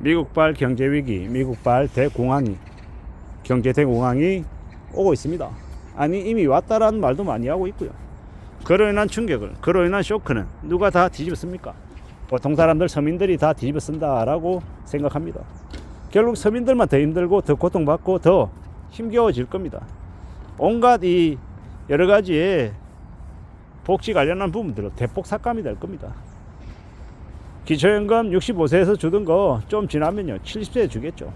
미국발 경제 위기, 미국발 대공황이 경제 대공황이 오고 있습니다. 아니 이미 왔다라는 말도 많이 하고 있고요. 그로 인한 충격을, 그로 인한 쇼크는 누가 다 뒤집었습니까? 보통 사람들 서민들이 다 뒤집어 쓴다라고 생각합니다. 결국 서민들만 더 힘들고 더 고통받고 더 힘겨워질 겁니다. 온갖 이 여러 가지의 복지 관련한 부분들은 대폭 삭감이 될 겁니다. 기초연금 65세에서 주던 거 좀 지나면요 70세에 주겠죠.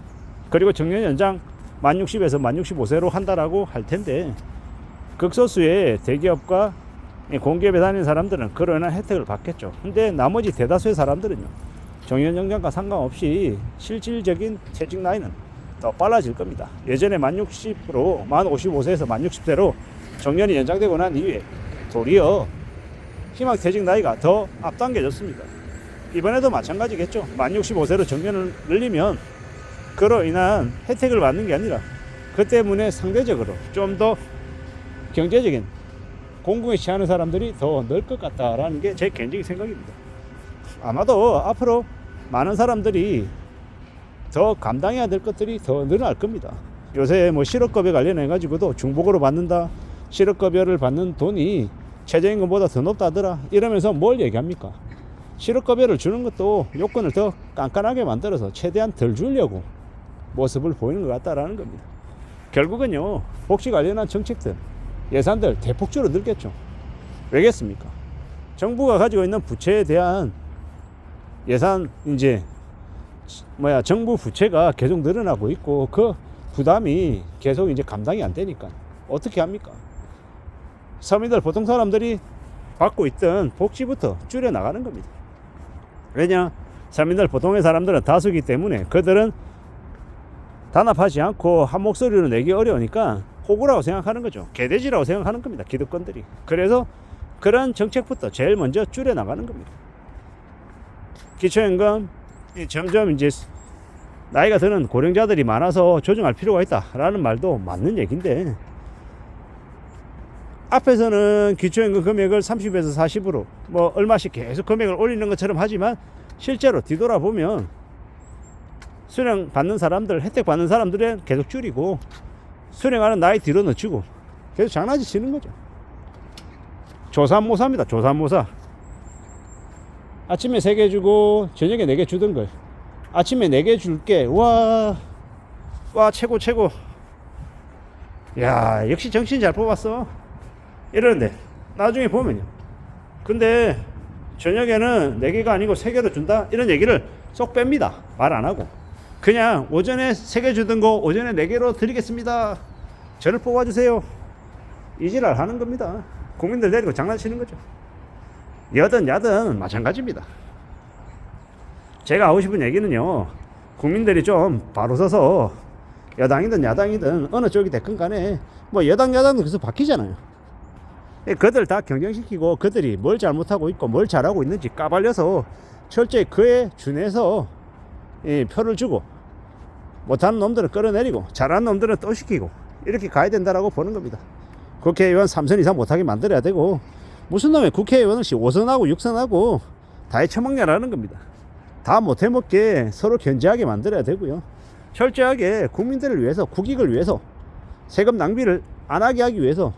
그리고 정년 연장 만 60에서 만 65세로 한다라고 할 텐데 극소수의 대기업과 이 공기업에 다니는 사람들은 그로 인한 혜택을 받겠죠. 근데 나머지 대다수의 사람들은요 정년 연장과 상관없이 실질적인 퇴직 나이는 더 빨라질 겁니다. 예전에 만 60으로 만 55세에서 만 60세로 정년이 연장되고 난 이후에 도리어 희망 퇴직 나이가 더 앞당겨졌습니다. 이번에도 마찬가지겠죠. 만 65세로 정년을 늘리면 그로 인한 혜택을 받는 게 아니라 그 때문에 상대적으로 좀 더 경제적인 공공에 취하는 사람들이 더 늘 것 같다라는 게 제 개인적인 생각입니다. 아마도 앞으로 많은 사람들이 더 감당해야 될 것들이 더 늘어날 겁니다. 요새 뭐 실업급여 관련해 가지고도 중복으로 받는다. 실업급여를 받는 돈이 최저임금보다 더 높다더라. 이러면서 뭘 얘기합니까? 실업급여를 주는 것도 요건을 더 깐깐하게 만들어서 최대한 덜 주려고 모습을 보이는 것 같다라는 겁니다. 결국은요, 복지 관련한 정책들, 예산들 대폭적으로 늘겠죠. 왜겠습니까? 정부가 가지고 있는 부채에 대한 예산 이제 뭐야 정부 부채가 계속 늘어나고 있고 그 부담이 계속 이제 감당이 안 되니까 어떻게 합니까? 서민들 보통 사람들이 받고 있던 복지부터 줄여 나가는 겁니다. 왜냐? 서민들 보통의 사람들은 다수기 때문에 그들은 단합하지 않고 한 목소리로 내기 어려우니까 호구라고 생각하는 거죠. 개돼지라고 생각하는 겁니다. 기득권들이. 그래서 그런 정책부터 제일 먼저 줄여 나가는 겁니다. 기초연금 이 점점 이제 나이가 드는 고령자들이 많아서 조정할 필요가 있다라는 말도 맞는 얘기인데 앞에서는 기초연금 금액을 30에서 40으로 뭐 얼마씩 계속 금액을 올리는 것처럼 하지만 실제로 뒤돌아보면 수령 받는 사람들 혜택 받는 사람들은 계속 줄이고 수령하는 나이 뒤로 늦추고 계속 장난치 치는 거죠. 조삼모사입니다 조삼모사. 아침에 3개 주고 저녁에 4개 주던 걸 아침에 4개 줄게. 와, 와 최고 최고. 야 역시 정신 잘 뽑았어 이러는데 나중에 보면요. 근데 저녁에는 4개가 아니고 3개로 준다? 이런 얘기를 쏙 뺍니다. 말 안 하고. 그냥 오전에 3개 주던 거 오전에 4개로 드리겠습니다. 저를 뽑아주세요. 이지랄 하는 겁니다. 국민들 데리고 장난치는 거죠. 여든 야든 마찬가지입니다. 제가 하고 싶은 얘기는요, 국민들이 좀 바로 서서 여당이든 야당이든 어느 쪽이 됐건 간에 뭐 여당 야당도 계속 바뀌잖아요. 예, 그들 다 경쟁시키고 그들이 뭘 잘못하고 있고 뭘 잘하고 있는지 까발려서 철저히 그에 준해서 이 표를 주고 못하는 놈들은 끌어내리고 잘하는 놈들은 또 시키고 이렇게 가야 된다라고 보는 겁니다. 국회의원 3선 이상 못하게 만들어야 되고 무슨 놈의 국회의원을 5선하고 6선하고 다 해쳐먹냐라는 겁니다. 다 못해먹게 서로 견제하게 만들어야 되고요. 철저하게 국민들을 위해서 국익을 위해서 세금 낭비를 안 하게 하기 위해서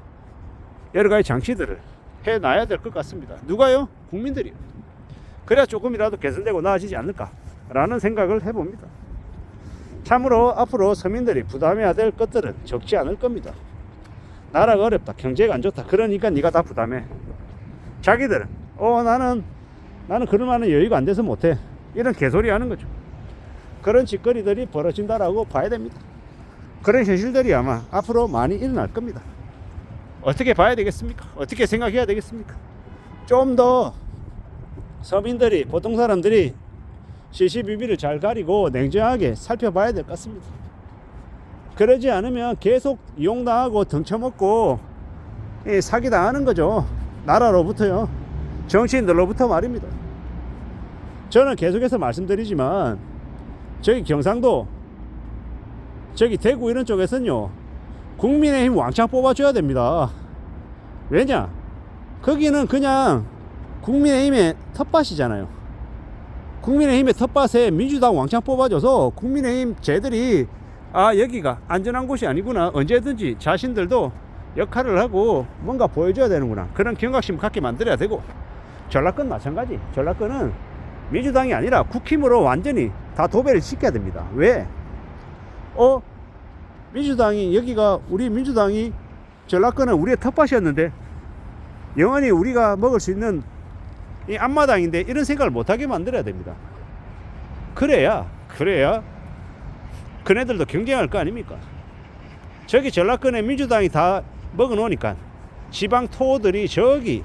여러 가지 장치들을 해놔야 될 것 같습니다. 누가요? 국민들이요. 그래야 조금이라도 개선되고 나아지지 않을까라는 생각을 해봅니다. 참으로 앞으로 서민들이 부담해야 될 것들은 적지 않을 겁니다. 나라가 어렵다, 경제가 안 좋다. 그러니까 네가 다 부담해. 자기들은 어 나는 나는 그럴 만한 여유가 안 돼서 못해. 이런 개소리 하는 거죠. 그런 짓거리들이 벌어진다라고 봐야 됩니다. 그런 현실들이 아마 앞으로 많이 일어날 겁니다. 어떻게 봐야 되겠습니까? 어떻게 생각해야 되겠습니까? 좀 더 서민들이 보통 사람들이 시시비비를 잘 가리고 냉정하게 살펴봐야 될 것 같습니다. 그러지 않으면 계속 이용당하고 등쳐먹고 이 사기당하는 거죠. 나라로부터요. 정치인들로부터 말입니다. 저는 계속해서 말씀드리지만 저기 경상도 저기 대구 이런 쪽에서는요. 국민의힘 왕창 뽑아줘야 됩니다. 왜냐? 거기는 그냥 국민의힘의 텃밭이잖아요. 국민의힘의 텃밭에 민주당 왕창 뽑아줘서 국민의힘 쟤들이 아 여기가 안전한 곳이 아니구나 언제든지 자신들도 역할을 하고 뭔가 보여줘야 되는구나 그런 경각심 갖게 만들어야 되고 전라권 마찬가지 전라권은 민주당이 아니라 국힘으로 완전히 다 도배를 시켜야 됩니다 왜? 어? 민주당이 여기가 우리 민주당이 전라권은 우리의 텃밭이었는데 영원히 우리가 먹을 수 있는 이 앞마당인데 이런 생각을 못하게 만들어야 됩니다. 그래야 그래야 그네들도 경쟁할 거 아닙니까? 저기 전라권에 민주당이 다 먹어놓으니까 지방 토호들이 저기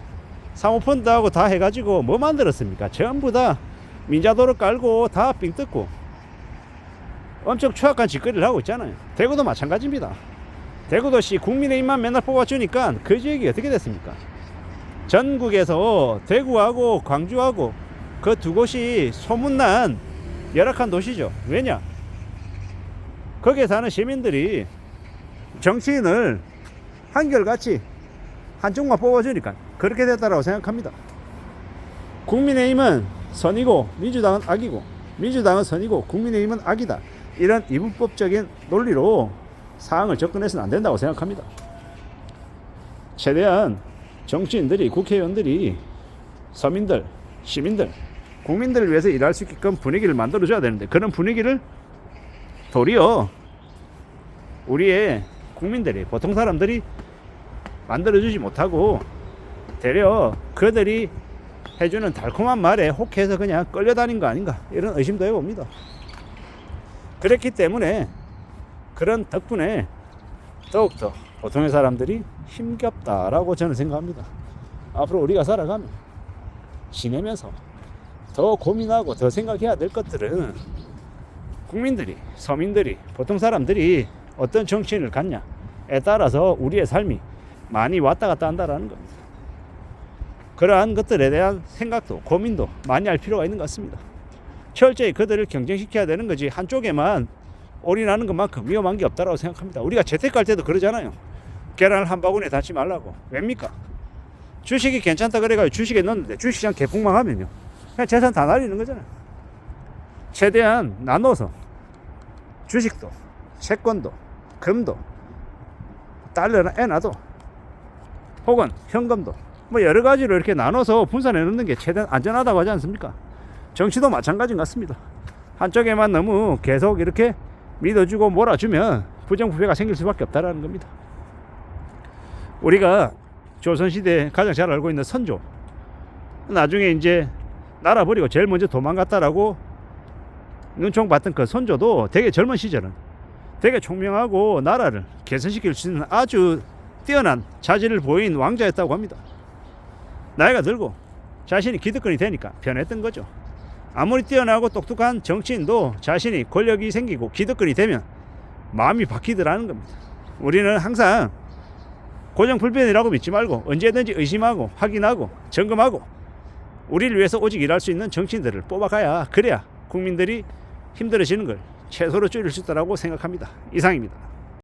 사모펀드하고 다 해가지고 뭐 만들었습니까? 전부 다 민자도로 깔고 다 삥 뜯고 엄청 추악한 짓거리를 하고 있잖아요. 대구도 마찬가지입니다. 대구도시 국민의힘만 맨날 뽑아주니까 그 지역이 어떻게 됐습니까? 전국에서 대구하고 광주하고 그 두 곳이 소문난 열악한 도시죠. 왜냐? 거기에 사는 시민들이 정치인을 한결같이 한쪽만 뽑아주니까 그렇게 됐다라고 생각합니다. 국민의힘은 선이고 민주당은 악이고 민주당은 선이고 국민의힘은 악이다. 이런 이분법적인 논리로 사항을 접근해서는 안 된다고 생각합니다. 최대한 정치인들이 국회의원들이 서민들, 시민들, 국민들을 위해서 일할 수 있게끔 분위기를 만들어줘야 되는데 그런 분위기를 도리어 우리의 국민들이 보통 사람들이 만들어주지 못하고 되려 그들이 해주는 달콤한 말에 혹해서 그냥 끌려다닌 거 아닌가 이런 의심도 해봅니다. 그랬기 때문에 그런 덕분에 더욱더 보통의 사람들이 힘겹다라고 저는 생각합니다. 앞으로 우리가 살아가면 지내면서 더 고민하고 더 생각해야 될 것들은 국민들이, 서민들이, 보통 사람들이 어떤 정치인을 갖냐에 따라서 우리의 삶이 많이 왔다 갔다 한다라는 겁니다. 그러한 것들에 대한 생각도 고민도 많이 할 필요가 있는 것 같습니다. 철저히 그들을 경쟁시켜야 되는 거지 한쪽에만 올인하는 것만큼 위험한 게 없다고 생각합니다. 우리가 갈 때도 그러잖아요. 계란을 한 바구니에 담지 말라고. 왜입니까? 주식이 괜찮다 그래가지고 주식에 넣었는데 주식시장 개폭망하면요. 그냥 재산 다 날리는 거잖아요. 최대한 나눠서 주식도, 채권도, 금도, 달러나 엔화도, 혹은 현금도 뭐 여러 가지로 이렇게 나눠서 분산해 놓는 게 최대한 안전하다고 하지 않습니까? 정치도 마찬가지인 것 같습니다. 한쪽에만 너무 계속 이렇게 믿어주고 몰아주면 부정부패가 생길 수밖에 없다라는 겁니다. 우리가 조선시대 가장 잘 알고 있는 선조 나중에 이제 나라 버리고 제일 먼저 도망갔다라고 눈총 받던 그 선조도 되게 젊은 시절은 되게 총명하고 나라를 개선시킬 수 있는 아주 뛰어난 자질을 보인 왕자였다고 합니다. 나이가 들고 자신이 기득권이 되니까 변했던 거죠. 아무리 뛰어나고 똑똑한 정치인도 자신이 권력이 생기고 기득권이 되면 마음이 바뀌더라는 겁니다. 우리는 항상 고정불변이라고 믿지 말고 언제든지 의심하고 확인하고 점검하고 우리를 위해서 오직 일할 수 있는 정치인들을 뽑아가야 그래야 국민들이 힘들어지는 걸 최소로 줄일 수 있다고 생각합니다. 이상입니다.